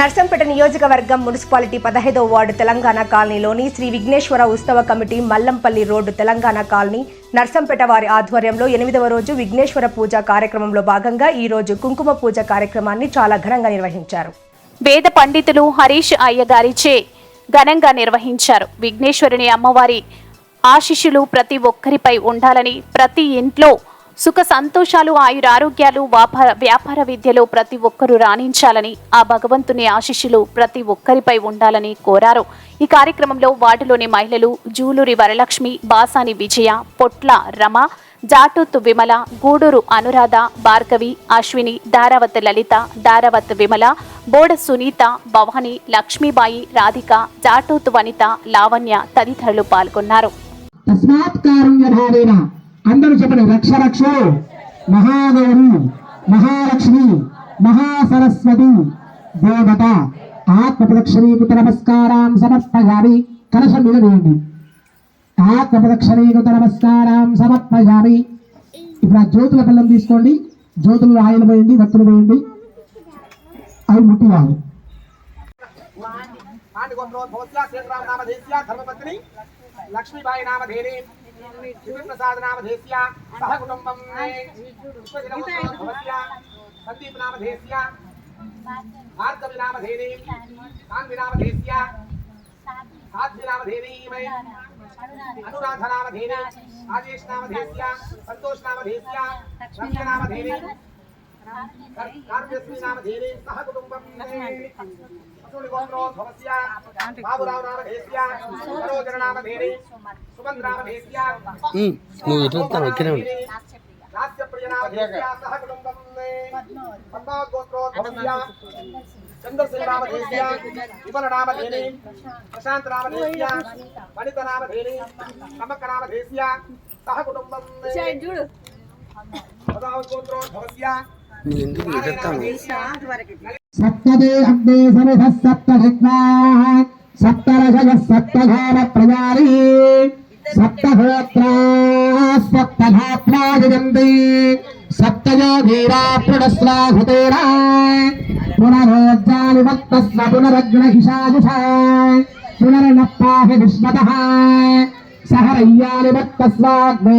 నర్సంపేట నియోజకవర్గం municipality పదహైదో ward Telangana కాలనీలోని శ్రీ విఘ్నేశ్వర ఉత్సవ committee Mallampalli road Telangana colony Narsampet వారి ఆధ్వర్యంలో ఎనిమిదవ రోజు విఘ్నేశ్వర పూజ కార్యక్రమంలో భాగంగా ఈ రోజు కుంకుమ పూజ కార్యక్రమాన్ని చాలా ఘనంగా నిర్వహించారు. వేద పండితులు హరీష్ అయ్యగారిచే ఘనంగా నిర్వహించారు. విఘ్నేశ్వరుని అమ్మవారి ఆశిష్యులు ప్రతి ఒక్కరిపై ఉండాలని ప్రతి ఇంట్లో సుఖ సంతోషాలు ఆయురారోగ్యాలు వ్యాపార వ్యాపార విద్యలో ప్రతి ఒక్కరూ రాణించాలని ఆ భగవంతుని ఆశిష్యులు ప్రతి ఒక్కరిపై ఉండాలని కోరారు. ఈ కార్యక్రమంలో వార్డులోని మహిళలు జూలూరి వరలక్ష్మి బాసాని విజయ పొట్ల రమ జాటూత్ విమల గూడూరు అనురాధ భార్గవి అశ్విని దారావత్ లలిత దారావత్ విమల బోడ సునీత భవాని లక్ష్మీబాయి రాధిక జాటూత్ వనిత లావణ్య తదితరులు పాల్గొన్నారు. అందరూ చెప్పండి. రక్ష రక్షో. మహాగౌరి మహాలక్ష్మి మహాసరస్వతి దేవత. ఆత్మ ప్రదక్షిణీకృత నమస్కారం సమర్పయామి. కలశం మీద వేయండి. ఆత్మ ప్రదక్షిణీకృత నమస్కారం సమర్పయామి. ఇప్పుడు ఆ జ్యోతుల బెల్లం తీసుకోండి. జ్యోతులు ఆయిల్ వేయండి వత్తులు వేయండి. అవి ముట్టివాలి प्रसाद नाम देस्या सह कुटुंबम संदीप नाम देस्या भार्गव नाम धेनी कान्वि नाम देस्या साध्वी नाम धेनी मैं अनुराधा नाम धेनी राजेश नाम देस्या संतोष नाम देस्या रम्य नाम धेनी कार्य नाम धेनी सह कुटुंबम నామధేని కార్యశ్రీ నామధేని సహ కుటుంబం గోత్రోద్భవస్య బాబురావు నామధేస్య సరోజన నామధేని సుమంత్ నామధేస్య నువ్వు ఎటు వస్తావు ఇక్కడే ఉండు సహ కుటుంబం విమల ప్రశాంత్ వనిత సహ కుటుంబం ఎందుకు ఎటు सप्तदे अग्ने समिधः सप्तधिग्नाः सप्तरसयः सप्तघारप्रजारी सप्तहोत्राः सप्तधात्रा जगन्ति सप्तयोगीरा प्रणस्राहुतेरा पुनरोज्जालिवत्तस्व पुनरग्नहिषायुषा पुनर्नप्पाहि विष्णतः सहरय्यालिवत्तस्वाग्ने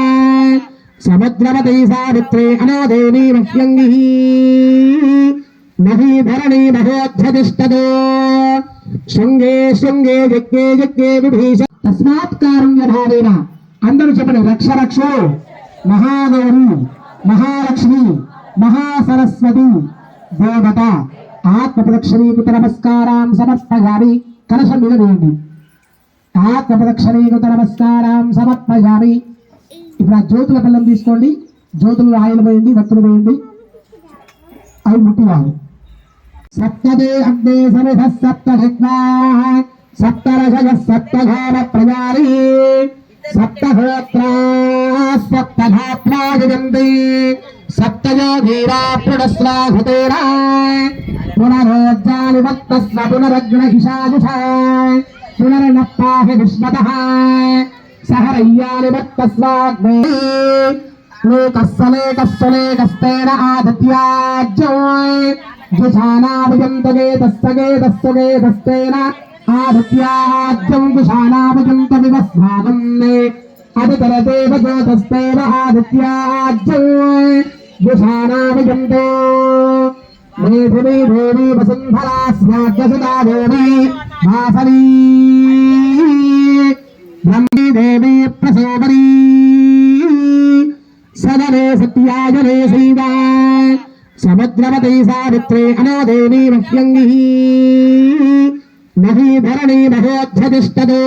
సత్యాజనే సీదా అనోదేవి మహ్యంగి మహీ ధరణి మహోధ్యతిష్టదో శృంగే శృంగే యజ్ఞే యజ్ఞే విభీష తస్మాత్ కారుణ్యభావేన అందరూ చెప్పండి రక్ష రక్షో మహాగౌరి మహాలక్ష్మి మహాసరస్వతి దేవత ఆత్మప్రదక్షిణీకృత నమస్కారం సమర్పయామి కలశం మీద వేయండి ఆత్మప్రదక్షిణీకృత నమస్కారం సమర్పయామి ఇప్పుడు ఆ జ్యోతుల బెల్లం తీసుకోండి. జ్యోతులు ఆయిల్ వేయండి వత్తులు వేయండి అవి ముట్టివాలి సప్తదే అగ్నే సమిధ సప్త ఘట్నాః సప్తరసయ ప్రజారీ సప్తహోత్రా పునరగ్నహిషాయుష పునర్నప్పాహి सहरय्यानिवक्तस्वाग्ने लोकस्सलेकस्सलेकस्तेन आधत्याज्यो जुषाणाभिजन्तगेतस्सगेतस्सगेतस्तेन आधत्याज्यं जुषाणाभिजन्तविवस्वादन्ने अधितरदेव गोतस्तेव आधत्याज्यो जुषाणाभिजन्तो मेधिनी, देवी, वसुन्धरा स्याद्यसुता देवी भासरी नंदी देवी प्रसोबरी सदने सत्याजने सीता समुद्रवती सावित्री अनो देवी मह्यंगी नही धरणी महोध्यतिष्ठतो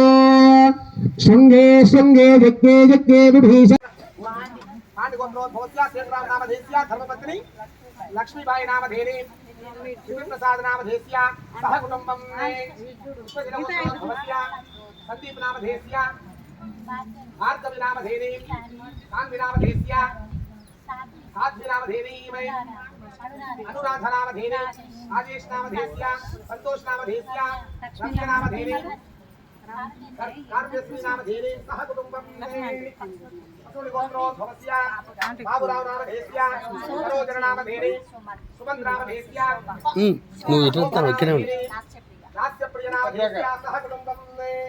शृङ्गे शृङ्गे जग्गे जग्गे विभीषण लक्ष्मीबाई नाम धेनी प्रसाद नाम धेस्या सह कुटुंबम संदीप नाम धेस्या भार्गवी नाम धेनी कान्वी नाम धेस्या साध्वी नाम धेनी मैं। अनुराधा नाम धेनी राजेश नाम धेस्या संतोष नाम धेस्या रम्य नाम धेनी कार्मेश्वरी नाम धेनी सह कुटुंबम गोत्रोद्भवस्या बाबुराव नाम धेस्या सरोजन नाम धेनी सुगंध नाम धेस्या हम्म मूवी तो करो किने रास्य प्रिय नाम धेस्या सह कुटुंबम